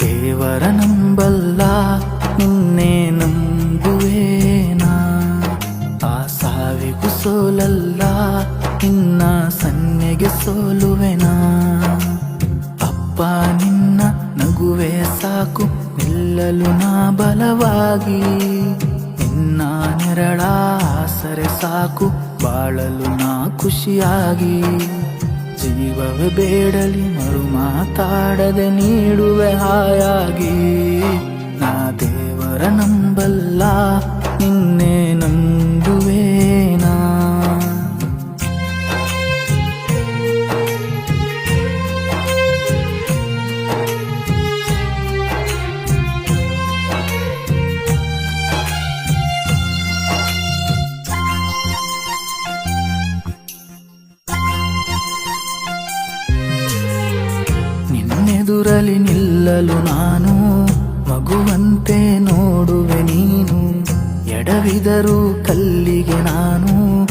ದೇವರ ನಂಬಲ್ಲ, ನಿನ್ನೆ ನಂಬುವೇನಾ? ಆ ಸಾವಿಗೂ ಸೋಲಲ್ಲ, ನಿನ್ನ ಸನ್ನೆಗೆ ಸೋಲುವೆನಾ? ಅಪ್ಪ, ನಿನ್ನ ನಗುವೆ ಸಾಕು, ನಿಲ್ಲಲು ನಾ ಬಲವಾಗಿ. ನಿನ್ನ ನೆರಳ ಆಸರೆ ಸಾಕು, ಬಾಳಲು ನಾ ಖುಷಿಯಾಗಿ. ಜೀವವೇ ಬೇಡಲಿ ಮರು ಮಾತಾಡದೆ ನೀಡುವೆ ಹಾಯಾಗಿ. ನಾ ದೇವರ ನಂಬಲ್ಲ ನಿನ್ನೆ ನಿನ್ನೆದುರಲಿ ನಿಲ್ಲಲು ನಾನು ಮಗುವಂತೆ ನೋಡುವೆ ನೀನು. ಎಡವಿದರೂ ಕಲ್ಲಿಗೆ ನಾನು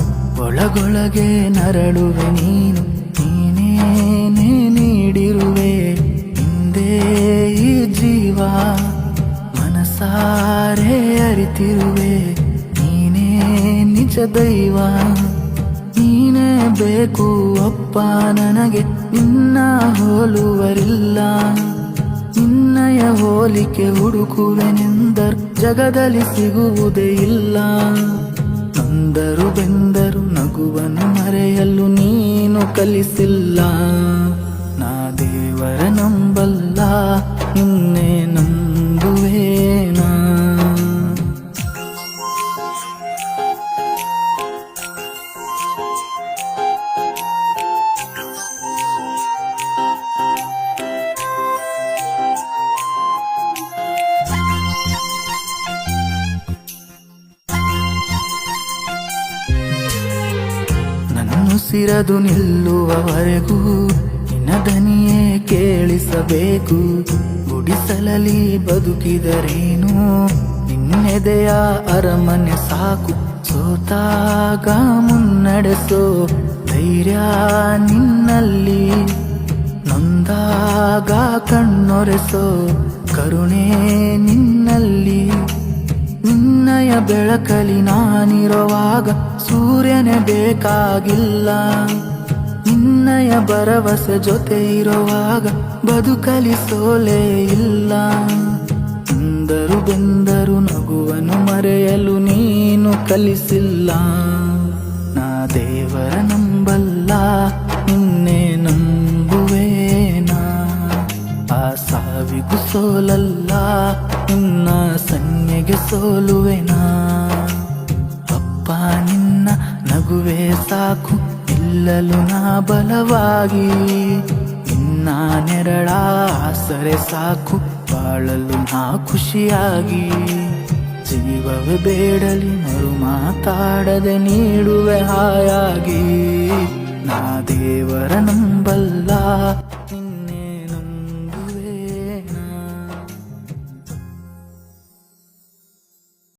ಒಳಗೊಳಗೆ ನರಳುವೆ ನೀನು. ನೀನೇನೇ ನೀಡಿರುವೆ ಹಿಂದೆ ಈ ಜೀವ ಮನಸಾರೆ ಅರಿತಿರುವೆ. ನೀನೇ ನಿಜ ದೈವ. ಬೇಕು ಅಪ್ಪ ನನಗೆ ನಿನ್ನ ಹೋಲುವರಿಲ್ಲ. ನಿನ್ನಯ ಹೋಲಿಕೆ ಹುಡುಕುವೆನೆಂದರು ಜಗದಲ್ಲಿ ಸಿಗುವುದೇ ಇಲ್ಲ. ಅಂದರು ಬೆಂದರು ನಗುವನ್ನು ಮರೆಯಲು ನೀನು ಕಲಿಸಿಲ್ಲ. ನಾ ದೇವರ ನಂಬಲ್ಲ, ನಿನ್ನೆ ನಂಬುವೇನಾ ನನ್ನುಸಿರದು ನಿಲ್ಲುವವರೆಗೂ ನಿನ್ನ ದನಿಯೇ ಕೇಳಿಸಬೇಕು. ಗುಡಿಸಲಲಿ ಬದುಕಿದರೇನು? ನಿನ್ನೆದೆಯ ಅರಮನೆ ಸಾಕು. ಸೋತಾಗ ಮುನ್ನಡೆಸೋ ಧೈರ್ಯ ನಿನ್ನಲ್ಲಿ. ನೊಂದಾಗ ಕಣ್ಣೊರೆಸೋ ಕರುಣೆ ನಿನ್ನಲ್ಲಿ. ನಿನ್ನಯ ಬೆಳಕಲಿ ನಾನಿರುವಾಗ ಸೂರ್ಯನೇ ಬೇಕಾಗಿಲ್ಲ. ನಿನ್ನಯ ಭರವಸೆ ಜೊತೆ ಇರುವಾಗ ಬದುಕಲಿ ಸೋಲೇ ಇಲ್ಲ. ಅಂದರು ಬೆಂದರು ನಗುವನು ಮರೆಯಲು ನೀನು ಕಲಿಸಿಲ್ಲ. ನಾ ದೇವರ ನಂಬಲ್ಲ, ನಿನ್ನೆ ನಂಬುವೇನಾ? ಆ ಸಾವಿಗೂ ಸೋಲಲ್ಲ. ನಿನ್ನ ಸನ್ನೆಗೆ ಸೋಲುವೆನಾ ಅಪ್ಪ, ನಿನ್ನ ನಗುವೆ ಸಾಕು. ಇಲ್ಲಲು ನಾ ಬಲವಾಗಿ. ನಿನ್ನ ನೆರಳ ಆಸರೆ ಸಾಕು. ಬಾಳಲು ನಾ ಖುಷಿಯಾಗಿ. ಜೀವವೇ ಬೇಡಲಿ ಮರು ಮಾತಾಡದೆ ನೀಡುವೆ ಹಾಯಾಗಿ. ನಾ ದೇವರ ನಂಬಲ್ಲ.